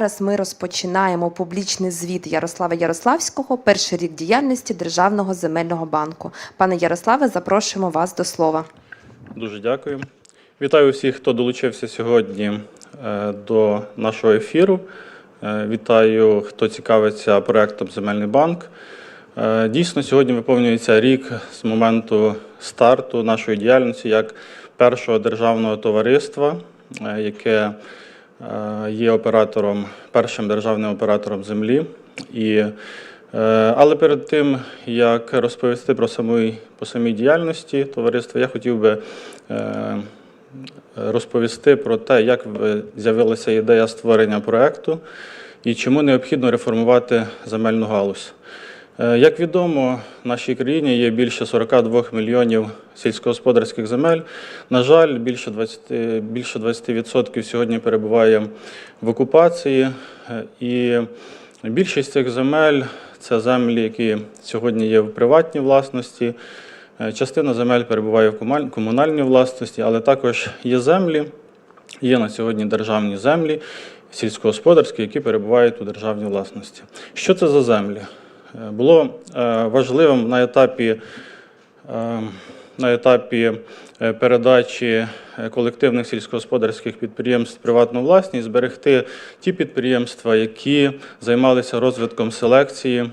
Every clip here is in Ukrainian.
Зараз ми розпочинаємо публічний звіт Ярослава Ярославського, перший рік діяльності Державного земельного банку. Пане Ярославе, запрошуємо вас до слова. Дуже дякую. Вітаю всіх, хто долучився сьогодні е, до нашого ефіру. Е, Вітаю, хто цікавиться проектом Земельний банк. Е, Дійсно, сьогодні виповнюється рік з моменту старту нашої діяльності як першого державного товариства, яке є оператором, першим державним оператором землі. І, е, але перед тим, як розповісти про самої, по самій діяльності товариства, я хотів би е, розповісти про те, як з'явилася ідея створення проекту і чому необхідно реформувати земельну галузь. Е, Як відомо, в нашій країні є більше 42 мільйонів сільськогосподарських земель. На жаль, більше 20%, більше 20% сьогодні перебуває в окупації. Е, І більшість цих земель це землі, які сьогодні є в приватній власності. Е, Частина земель перебуває в комунальній власності, але також є землі, є на сьогодні державні землі, сільськогосподарські, які перебувають у державній власності. Що це за землі? Було е, важливим на етапі, е, на етапі е, передачі колективних сільськогосподарських підприємств приватну власність зберегти ті підприємства, які займалися розвитком селекції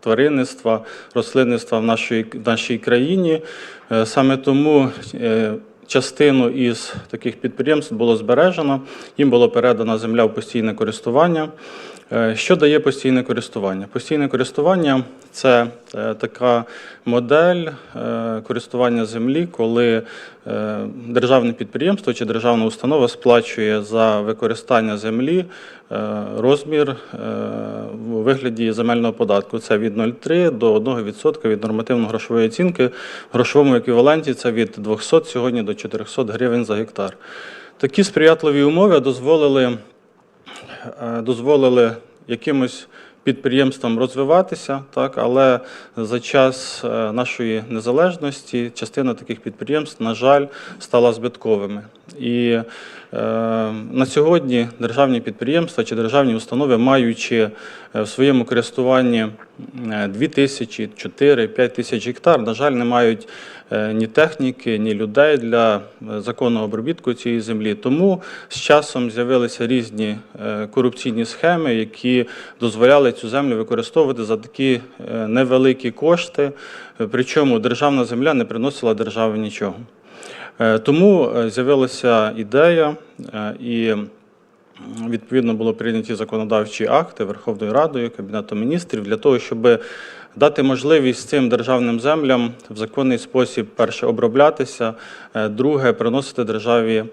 тваринництва, рослинництва в нашій, нашій країні. Саме тому частину із таких підприємств було збережено, їм було передана земля в постійне користування. Е, Що дає постійне користування? Постійне користування це е, така модель е, користування землі, коли державне підприємство чи державна установа сплачує за використання землі розмір у вигляді земельного податку. Це від 0,3 до 1% від нормативно-грошової оцінки. В грошовому еквіваленті це від 200 сьогодні до 400 гривень за гектар. Такі сприятливі умови дозволили дозволили якимось підприємствам розвиватися, так, але за час е, нашої незалежності частина таких підприємств, на жаль, стала збитковими. І е, на сьогодні державні підприємства чи державні установи, маючи е, в своєму користуванні 2 тисячі, 4, 5 тисяч гектар, на жаль, не мають е, ні техніки, ні людей для е, законного обробітку цієї землі. Тому з часом з'явилися різні е, корупційні схеми, які дозволяли цю землю використовувати за такі е, невеликі кошти. Е, Причому державна земля не приносила державі нічого. Е, Тому е, з'явилася ідея е, і відповідно було прийняті законодавчі акти Верховною Радою, Кабінетом міністрів для того, щоб дати можливість цим державним землям в законний спосіб перше оброблятися, е, друге приносити державі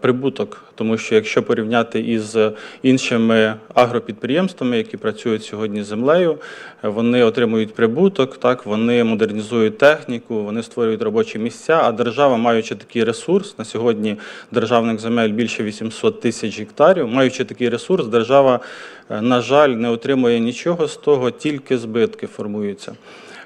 прибуток. Тому що якщо порівняти із іншими агропідприємствами, які працюють сьогодні з землею, е, вони отримують прибуток, так вони модернізують техніку, вони створюють робочі місця. А держава, маючи такий ресурс, на сьогодні державних земель більше 800 тисяч гектарів, маючи такий ресурс, держава, е, на жаль, не отримує нічого з того, тільки збитки формуються.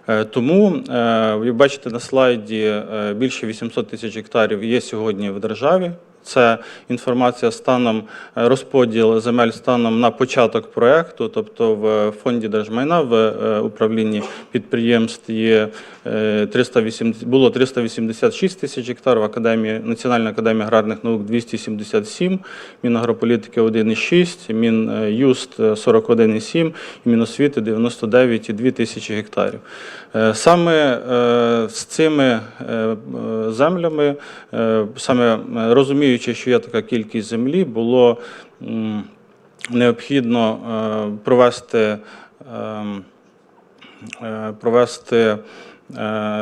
Е, Тому е, ви бачите на слайді е, більше 800 тисяч гектарів є сьогодні в державі. Це інформація станом розподіл земель станом на початок проекту, тобто в фонді держмайна в управлінні підприємств є 380, було 386 тисяч гектар, в академії Національна академія аграрних наук 277, Мінагрополітики 1,6, Мін'юст 41,7 і Міносвіти 99,2 тисячі гектарів. Е, Саме е, з цими е, е, землями, е, саме е, розуміючи, що є така кількість землі, було необхідно е, провести, ем, е, провести е,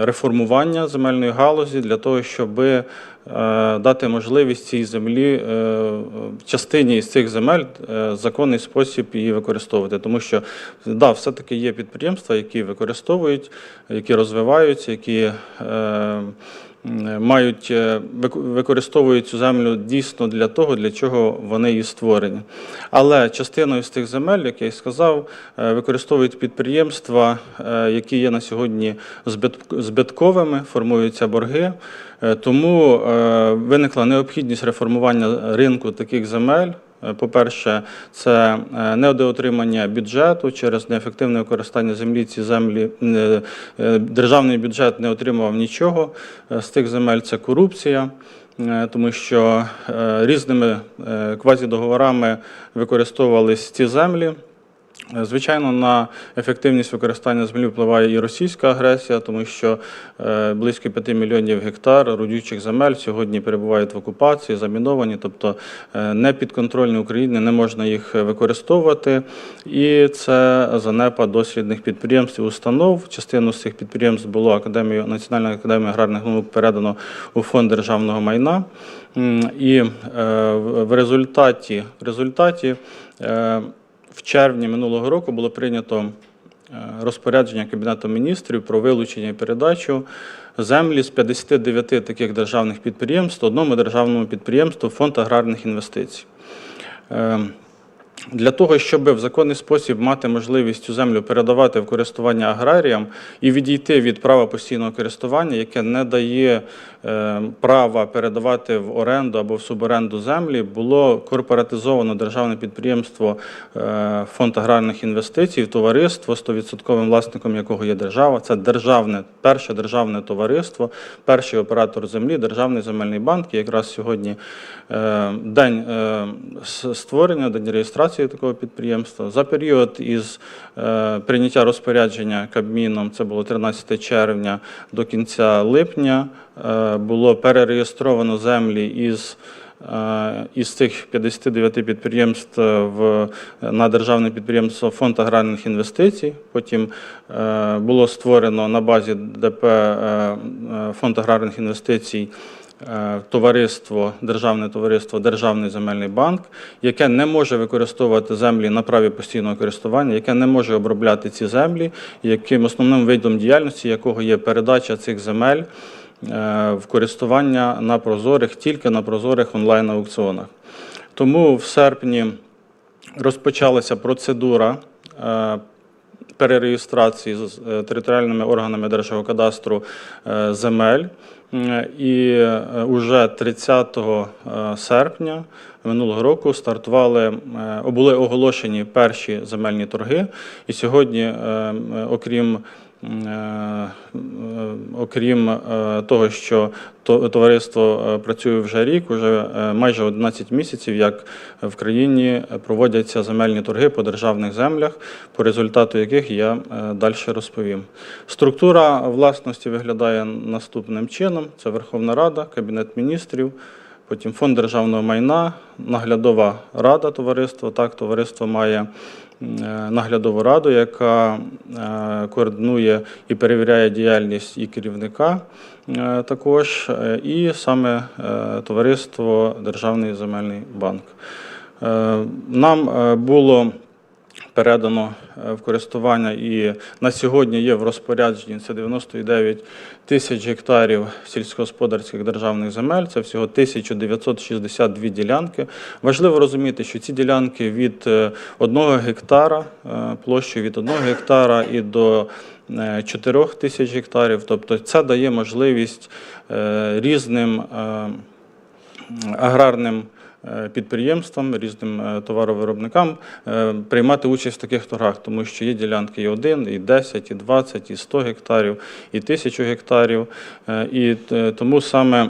реформування земельної галузі для того, щоб е, дати можливість цій землі е, частині із цих земель е, законний спосіб її використовувати. Тому що да, все-таки є підприємства, які використовують, які розвиваються, які е, мають е, використовують цю землю дійсно для того, для чого вони і створені. Але частиною з тих земель, як я і сказав, е, використовують підприємства, е, які є на сьогодні збит- збитковими, формуються борги. Е, Тому е, виникла необхідність реформування ринку таких земель. Е, По-перше, це е, недоотримання бюджету через неефективне використання землі. Ці землі е, державний бюджет не отримав нічого з тих земель. Це корупція. Тому що різними квазідоговорами використовувались ці землі. Звичайно, на ефективність використання землі впливає і російська агресія, тому що е, близько 5 мільйонів гектар родючих земель сьогодні перебувають в окупації, заміновані, тобто е, не підконтрольні Україні, не можна їх використовувати. І це занепад дослідних підприємств і установ. Частину з цих підприємств було Академію Національної академії аграрних наук передано у фонд державного майна. І е, в результаті, в результаті в червні минулого року було прийнято е, розпорядження Кабінету міністрів про вилучення і передачу землі з 59 таких державних підприємств одному державному підприємству Фонд аграрних інвестицій. Для того, щоб в законний спосіб мати можливість цю землю передавати в користування аграріям і відійти від права постійного користування, яке не дає е, права передавати в оренду або в суборенду землі, було корпоратизовано державне підприємство е, Фонд аграрних інвестицій, товариство, 100% власником якого є держава. Це державне, перше державне товариство, перший оператор землі, Державний земельний банк. І якраз сьогодні е, день створення, день реєстрації такого підприємства. За період із е, прийняття розпорядження Кабміном, це було 13 червня до кінця липня, е, було перереєстровано землі із е, із цих 59 підприємств на державне підприємство Фонд аграрних інвестицій. Потім було створено на базі ДП Фонд аграрних інвестицій товариство, державне товариство Державний земельний банк, яке не може використовувати землі на праві постійного користування, яке не може обробляти ці землі, яким основним видом діяльності якого є передача цих земель е, в користування на прозорих, тільки на прозорих онлайн-аукціонах. Тому в серпні розпочалася процедура е, перереєстрації з е, територіальними органами Держгеокадастру е, земель. М, І вже 30 е, серпня минулого року стартували, е, були оголошені перші земельні торги. І сьогодні, е, окрім е, е, окрім е, того, що товариство е, працює вже рік, уже е, майже 11 місяців, як в країні проводяться земельні торги по державних землях, по результату яких я далі розповім. Структура власності виглядає наступним чином: це Верховна Рада, Кабінет міністрів. Потім фонд державного майна, наглядова рада товариства. Так, товариство має е, наглядову раду, яка е, координує і перевіряє діяльність і керівника е, також, і саме товариство Державний земельний банк. Нам було передано е, в користування і на сьогодні є в розпорядженні це 99 тисяч гектарів сільськогосподарських державних земель. Це всього 1962 ділянки. Важливо розуміти, що ці ділянки від 1 гектара, е, площею від 1 гектара і до 4 тисяч гектарів. Тобто це дає можливість е, різним е, аграрним е, підприємствам, різним е, товаровиробникам е, приймати участь в таких торгах, тому що є ділянки і 1, і 10, і 20, і 100 гектарів, і 1000 гектарів. Е, І е, тому саме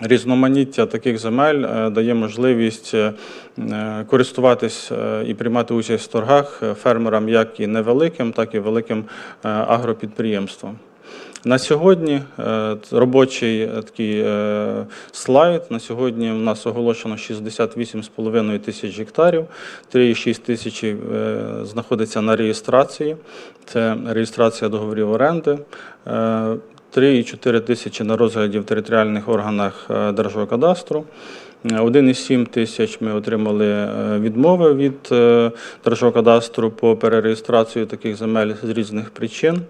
Різноманіття таких земель е, дає можливість е, е, користуватись е, і приймати участь в торгах е, фермерам як і невеликим, так і великим е, агропідприємствам. На сьогодні е, робочий е, такий е, слайд. На сьогодні у нас оголошено 68,5 тисяч гектарів, 3,6 тисячі знаходиться на реєстрації. Це реєстрація договорів оренди. Е, 3,4 тисячі на розгляді в територіальних органах Держгеокадастру. Е, 1,7 тисяч ми отримали відмови від Держгеокадастру по перереєстрації таких земель з різних причин.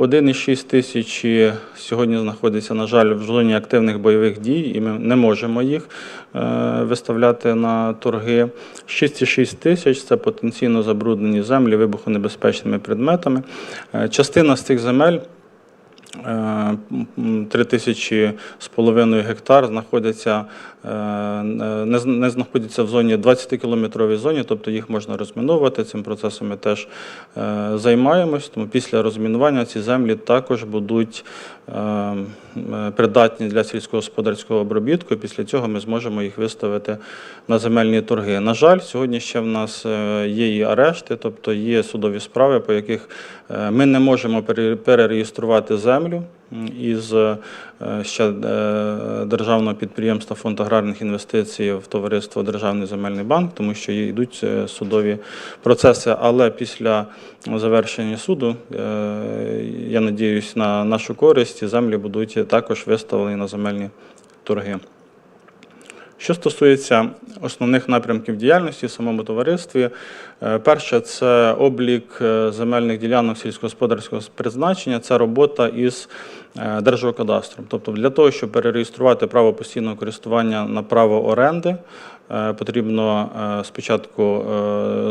1,6 тисячі сьогодні знаходиться, на жаль, в зоні активних бойових дій, і ми не можемо їх е, виставляти на торги. 6,6 тисяч це потенційно забруднені землі вибухонебезпечними предметами. Е, Частина з цих земель 3 тисячі з половиною гектар знаходяться, е, не знаходяться в зоні 20-кілометровій зоні, тобто їх можна розміновувати. Цим процесом ми теж е, займаємось. Тому після розмінування ці землі також будуть е, придатні для сільськогосподарського обробітку. Після цього ми зможемо їх виставити на земельні торги. На жаль, сьогодні ще в нас е, є і арешти, тобто є судові справи, по яких е, ми не можемо пере- перереєструвати землю із е, ще е, державного підприємства Фонд аграрних інвестицій в товариство Державний земельний банк, тому що йдуть е, судові процеси. Але після завершення суду, я надіюсь, на нашу користь землі будуть також виставлені на земельні торги. Що стосується основних напрямків діяльності в самому товаристві, перше це облік земельних ділянок сільськогосподарського призначення, це робота із е, Держгеокадастром. Тобто для того, щоб перереєструвати право постійного користування на право оренди, е, потрібно е, спочатку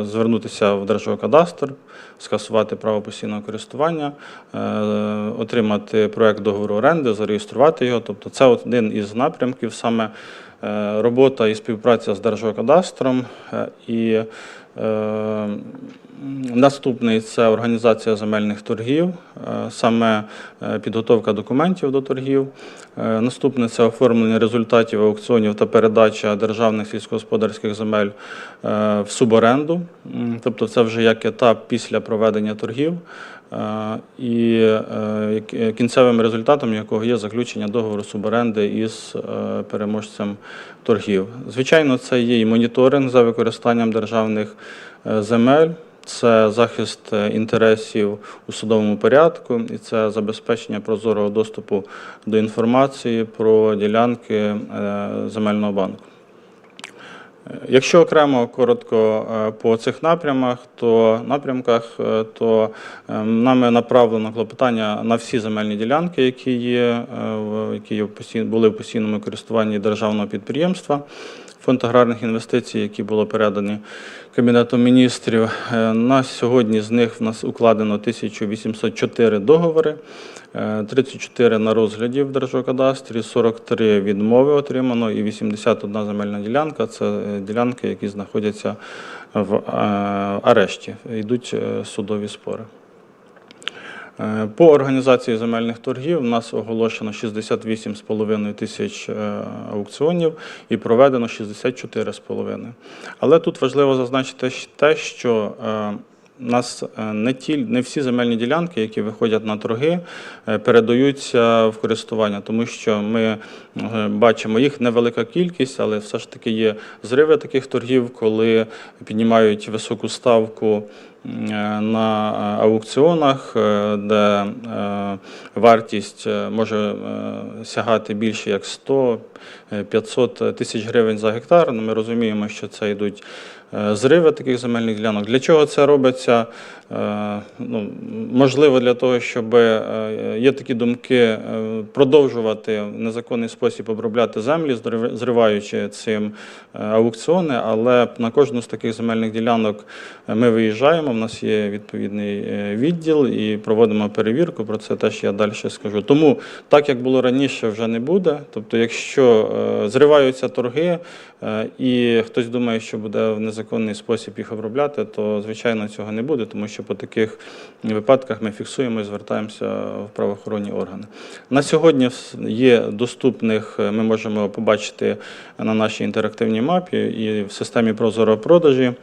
звернутися в Держгеокадастр, скасувати право постійного користування, отримати проект договору оренди, зареєструвати його. Тобто це один із напрямків саме робота і співпраця з Держгеокадастром. Е, І е, наступний це організація земельних торгів, е, саме е, підготовка документів до торгів. Е, Наступне це оформлення результатів аукціонів та передача державних сільськогосподарських земель е, в суборенду. Тобто це вже як етап після проведення торгів. Е, І е, кінцевим результатом якого є заключення договору суборенди із е, переможцем торгів. Звичайно, це є і моніторинг за використанням державних е, земель. Це захист е, інтересів у судовому порядку, і це забезпечення прозорого доступу до інформації про ділянки е, земельного банку. Якщо окремо коротко е, по цих напрямах, то напрямках, е, то е, нами направлено клопотання на всі земельні ділянки, які є, які є в були в постійному користуванні державного підприємства. Фонд аграрних інвестицій, які було передані Кабінетом міністрів. Е, На сьогодні з них в нас укладено 1804 договори, е, 34 на розгляді в Держгеокадастрі, 43 відмови отримано і 81 земельна ділянка. Це е, ділянки, які знаходяться в е, арешті. Йдуть е, судові спори. Е, По організації земельних торгів у нас оголошено 68,5 тисяч е, аукціонів і проведено 64,5. Але тут важливо зазначити те, що у нас е, не, ті, не всі земельні ділянки, які виходять на торги, передаються в користування, тому що ми бачимо їх невелика кількість, але все ж таки є зриви таких торгів, коли піднімають високу ставку на аукціонах, е, де е, вартість е, може сягати більше як 100-500 тисяч гривень за гектар. Ну, Ми розуміємо, що це йдуть зриви таких земельних ділянок. Для чого це робиться? Ну, можливо, для того, щоб є такі думки продовжувати в незаконний спосіб обробляти землі, зрив- зриваючи цим аукціони, але на кожну з таких земельних ділянок ми виїжджаємо. В нас є відповідний е, відділ і проводимо перевірку. Про це теж я далі скажу. Тому так як було раніше, вже не буде. Тобто, якщо е, зриваються торги, е, і хтось думає, що буде в незаконний спосіб їх обробляти, то звичайно цього не буде, тому що по таких випадках ми фіксуємо і звертаємося в правоохоронні органи. На сьогодні є доступних, ми можемо побачити на нашій інтерактивній мапі і в системі прозоро продажі.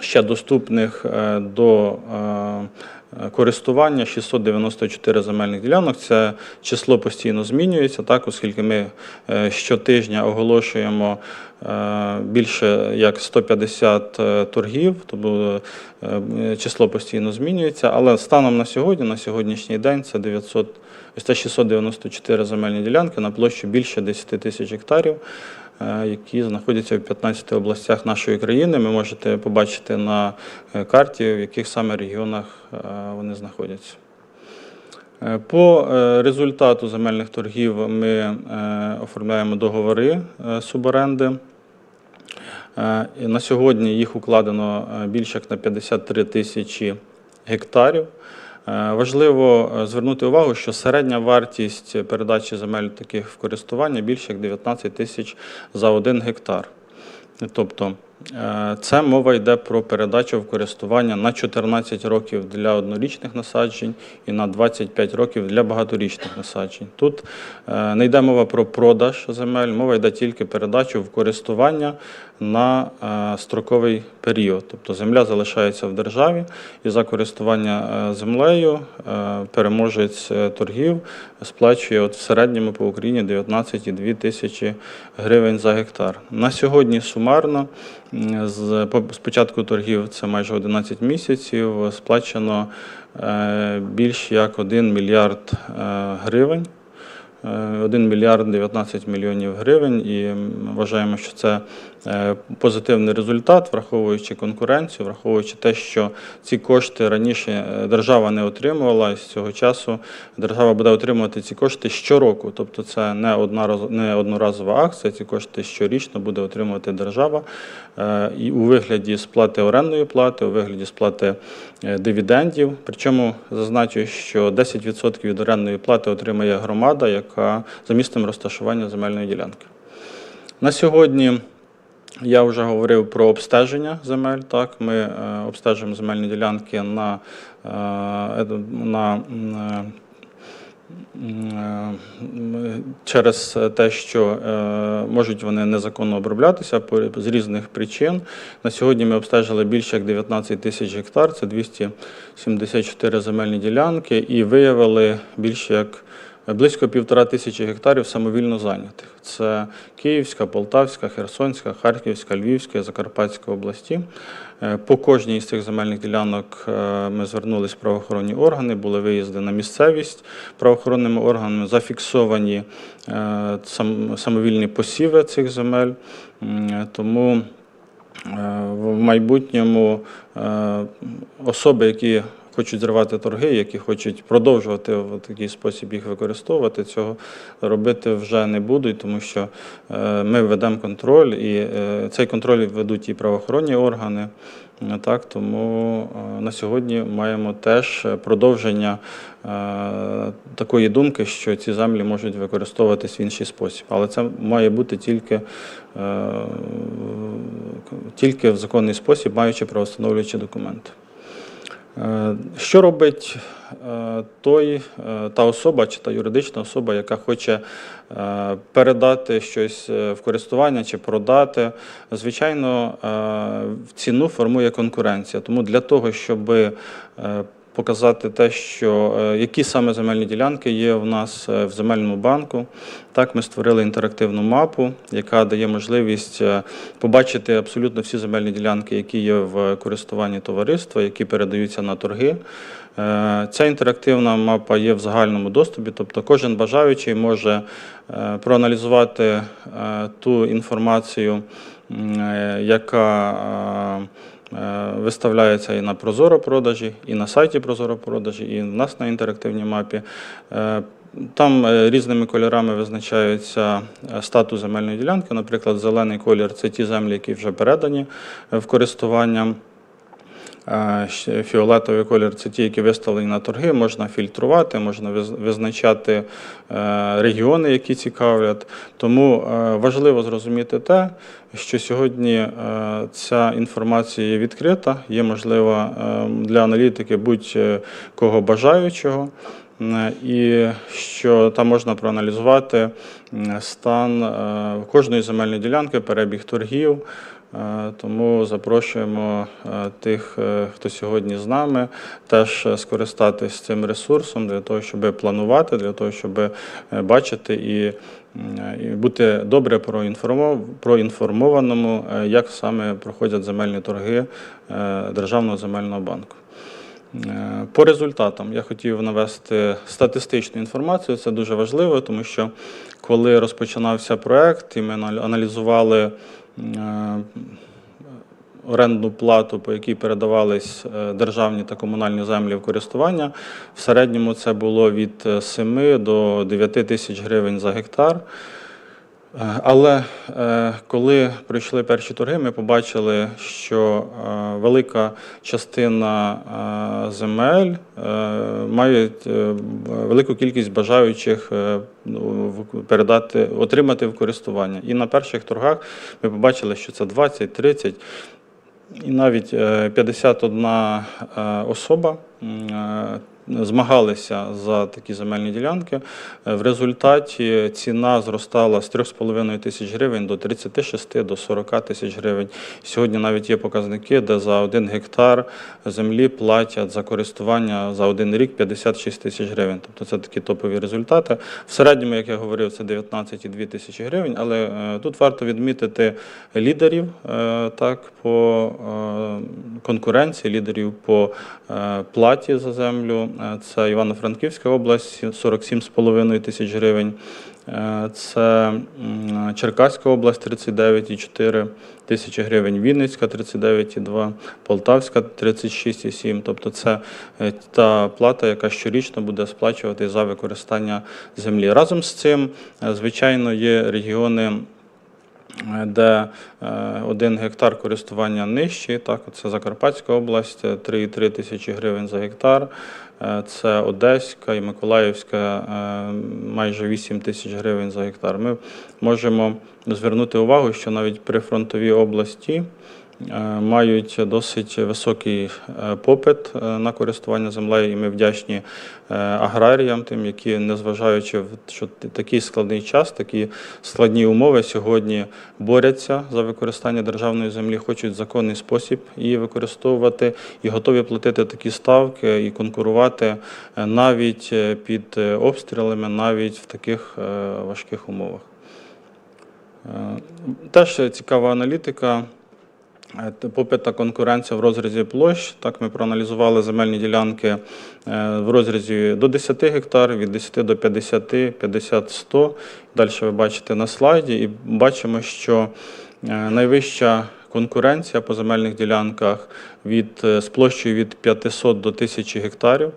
Ще доступних е, до е, користування 694 земельних ділянок. Це число постійно змінюється, так, оскільки ми е, щотижня оголошуємо більше як 150 е, торгів, тобто число постійно змінюється. Але станом на сьогодні, на сьогоднішній день, це 900, ось це 694 земельні ділянки на площу більше 10 тисяч гектарів які знаходяться в 15 областях нашої країни. Ви можете побачити на е, карті, в яких саме регіонах е, вони знаходяться. Е, По е, результату земельних торгів ми е, оформляємо договори е, суборенди. Е, На сьогодні їх укладено е, більше як на 53 тисячі гектарів. Е, Важливо е, звернути увагу, що середня вартість передачі земель таких в користування більше як 19 тисяч за один гектар. Тобто е, це мова йде про передачу в користування на 14 років для однорічних насаджень і на 25 років для багаторічних насаджень. Тут не йде мова про продаж земель, мова йде тільки передачу в користування на е, строковий період. Тобто земля залишається в державі і за користування е, землею е, переможець торгів сплачує от в середньому по Україні 19,2 тисячі гривень за гектар. На сьогодні сумарно з по- з початку торгів це майже 11 місяців. Сплачено більш як 1 мільярд гривень. Е, 1 мільярд 19 мільйонів гривень, і вважаємо, що це е, позитивний результат, враховуючи конкуренцію, враховуючи те, що ці кошти раніше е, держава не отримувала, і з цього часу держава буде отримувати ці кошти щороку. Тобто це не одноразова, не одноразова акція, ці кошти щорічно буде отримувати держава е, і у вигляді сплати орендної плати, у вигляді сплати е, дивідендів. Причому зазначу, що 10% від орендної плати отримає громада, за місцем розташування земельної ділянки. На сьогодні я вже говорив про обстеження земель. Так, ми е, обстежуємо земельні ділянки на, е, на е, через те, що можуть вони незаконно оброблятися з різних причин. На сьогодні ми обстежили більше як 19 тисяч гектар, це 274 земельні ділянки, і виявили більше як близько півтора тисячі гектарів самовільно зайнятих. Це Київська, Полтавська, Херсонська, Харківська, Львівська Закарпатська області. Е, По кожній з цих земельних ділянок е, ми звернулись в правоохоронні органи, були виїзди на місцевість правоохоронними органами, зафіксовані е, самовільні посіви цих земель. Тому в майбутньому особи, які хочуть зривати торги, які хочуть продовжувати в такий спосіб їх використовувати, цього робити вже не будуть, тому що е, ми ведемо контроль, і е, цей контроль ведуть і правоохоронні органи. Е, Так, тому на сьогодні маємо теж продовження такої думки, що ці землі можуть використовуватись в інший спосіб. Але це має бути тільки, тільки в законний спосіб, маючи правостановлюючі документи. Е, Що робить е, той, е, та особа чи та юридична особа, яка хоче передати щось в користування чи продати? Звичайно, ціну формує конкуренція. Тому для того, щоб показати те, що е, які саме земельні ділянки є в нас е, в земельному банку. Так, ми створили інтерактивну мапу, яка дає можливість е, побачити абсолютно всі земельні ділянки, які є в користуванні товариства, які передаються на торги. Ця інтерактивна мапа є в загальному доступі, тобто кожен бажаючий може проаналізувати ту інформацію, яка е, Виставляється і на Прозоро продажі, і на сайті Прозоро продажі, і в нас на інтерактивній мапі. Е, Там е, різними кольорами визначається статус земельної ділянки. Наприклад, зелений колір це ті землі, які вже передані в користування. Фіолетовий колір це ті, які виставлені на торги, можна фільтрувати, можна виз- визначати е, регіони, які цікавлять. Тому е, важливо зрозуміти те, що сьогодні е, ця інформація є відкрита, є можлива для аналітики будь-кого бажаючого. І що там можна проаналізувати стан кожної земельної ділянки, перебіг торгів. Е, Тому запрошуємо е, тих, е, хто сьогодні з нами, теж скористатись цим ресурсом для того, щоб планувати, для того, щоб бачити і, і бути добре проінформов- проінформованому, як саме проходять земельні торги Державного земельного банку. По результатам я хотів навести статистичну інформацію. Це дуже важливо, тому що коли розпочинався проект, і ми анал- аналізували орендну плату, по якій передавались е, державні та комунальні землі в користування, в середньому це було від е, 7 до 9 тисяч гривень за гектар. Е, Але е, коли прийшли перші торги, ми побачили, що е, велика частина земель мають велику кількість бажаючих ну, передати, отримати в користування. І на перших торгах ми побачили, що це 20, 30 і навіть е, 51 е, особа змагалися за такі земельні ділянки. Е, В результаті ціна зростала з 3,5 тисяч гривень до 36 до 40 тисяч гривень. Сьогодні навіть є показники, де за один гектар землі платять за користування за один рік 56 тисяч гривень. Тобто це такі топові результати. В середньому, як я говорив, це 19,2 тисячі гривень. Але е, тут варто відмітити лідерів е, так по конкуренції, лідерів по платі за землю. Е, Це Івано-Франківська область 47,5 тисяч гривень. Е, Це Черкаська область 39,4 тисячі гривень, Вінницька 39,2, Полтавська 36,7. Тобто це е, та плата, яка щорічно буде сплачувати за використання землі. Разом з цим, звичайно, є регіони. Е, Де е, один гектар користування нижчий, так, це Закарпатська область, е, 3,3 тисячі гривень за гектар, Е, це Одеська і Миколаївська, е, майже 8 тисяч гривень за гектар. Ми можемо звернути увагу, що навіть прифронтові області е, мають досить високий е, попит е, на користування землею, і ми вдячні е, аграріям, тим, які, незважаючи в такий складний час, такі складні умови сьогодні борються за використання державної землі, хочуть законний спосіб її використовувати і готові платити такі ставки і конкурувати е, навіть е, під е, обстрілами, навіть в таких е, важких умовах. Е, Теж цікава аналітика. Е, Попит та конкуренція в розрізі площ. Так, ми проаналізували земельні ділянки е, в розрізі до 10 гектар, від 10 до 50, 50, 100. Далі ви бачите на слайді, і бачимо, що е, найвища конкуренція по земельних ділянках від, з площею від 500 до 1000 гектарів.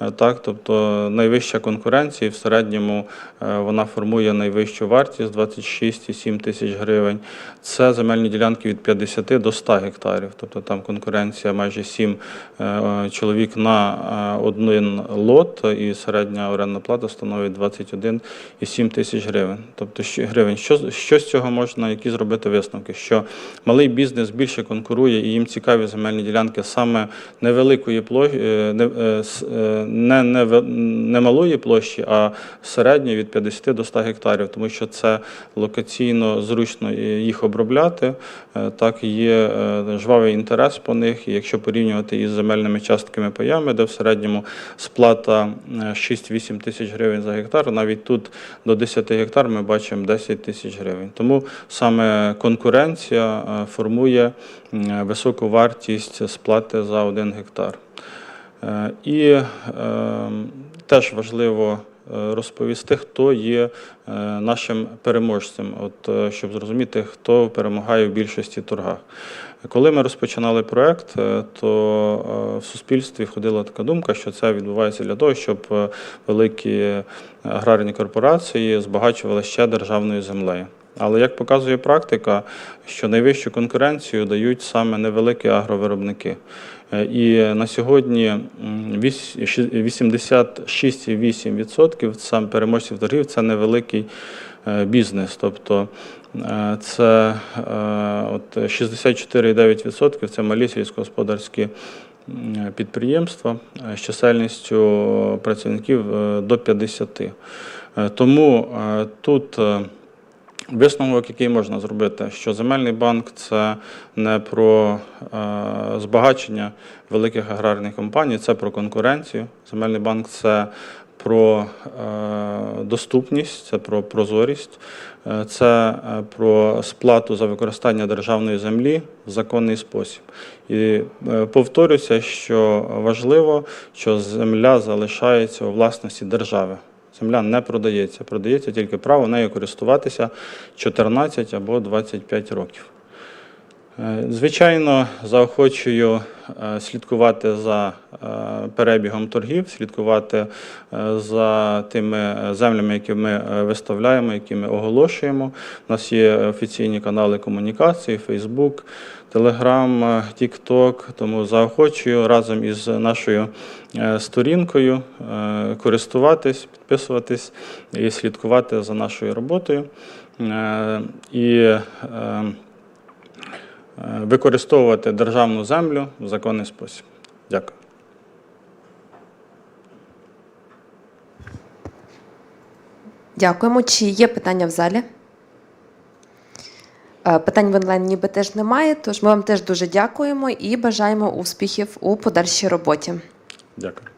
Е, Так, тобто найвища конкуренція, в середньому е, вона формує найвищу вартість 26,7 тисяч гривень. Це земельні ділянки від 50 до 100 гектарів. Тобто там конкуренція майже 7 е, чоловік на один лот, і середня орендна плата становить 21,7 тисяч гривень. Тобто гривень. Що, що з цього можна, які зробити висновки? Що малий бізнес більше конкурує і їм цікаві земельні ділянки саме невеликої площі, не, не, не, не малої площі, а середньої від 50 до 100 гектарів, тому що це локаційно зручно їх обробляти. Е, Так є е, жвавий інтерес по них. І якщо порівнювати із земельними частками паями, де в середньому сплата е, 6-8 тисяч гривень за гектар, навіть тут до 10 гектар ми бачимо 10 тисяч гривень. Тому саме конкуренція е, формує високу вартість сплати за один гектар. Е, І е, теж важливо е, розповісти, хто є нашим переможцем, от, щоб зрозуміти, хто перемагає в більшості торгах. Коли ми розпочинали проект, то в суспільстві ходила така думка, що це відбувається для того, щоб великі аграрні корпорації збагачували ще державною землею. Але як показує практика, що найвищу конкуренцію дають саме невеликі агровиробники. Е, І на сьогодні м, вісь- ші- 86,8% сам переможців торгів це невеликий е, бізнес. Тобто е, це е, от 64,9% це малі сільськогосподарські підприємства з чисельністю працівників до 50. Е, Тому тут Висновок, який можна зробити, що земельний банк це не про е, збагачення великих аграрних компаній, це про конкуренцію. Земельний банк це про е, доступність, це про прозорість, е, це про сплату за використання державної землі в законний спосіб. І повторюся, що важливо, що земля залишається у власності держави. Земля не продається, продається тільки право нею користуватися 14 або 25 років. Е, Звичайно, заохочую е, слідкувати за е, перебігом торгів, слідкувати за тими землями, які ми виставляємо, які ми оголошуємо. У нас є офіційні канали комунікації, Facebook, Е, TikTok, тому заохочую разом із нашою е, сторінкою е, користуватись, підписуватись і слідкувати за нашою роботою. Е, І використовувати державну землю в законний спосіб. Дякую. Дякуємо. Чи є питання в залі? Е, Питань в онлайн ніби теж немає, тож ми вам теж дуже дякуємо і бажаємо успіхів у подальшій роботі. Дякую.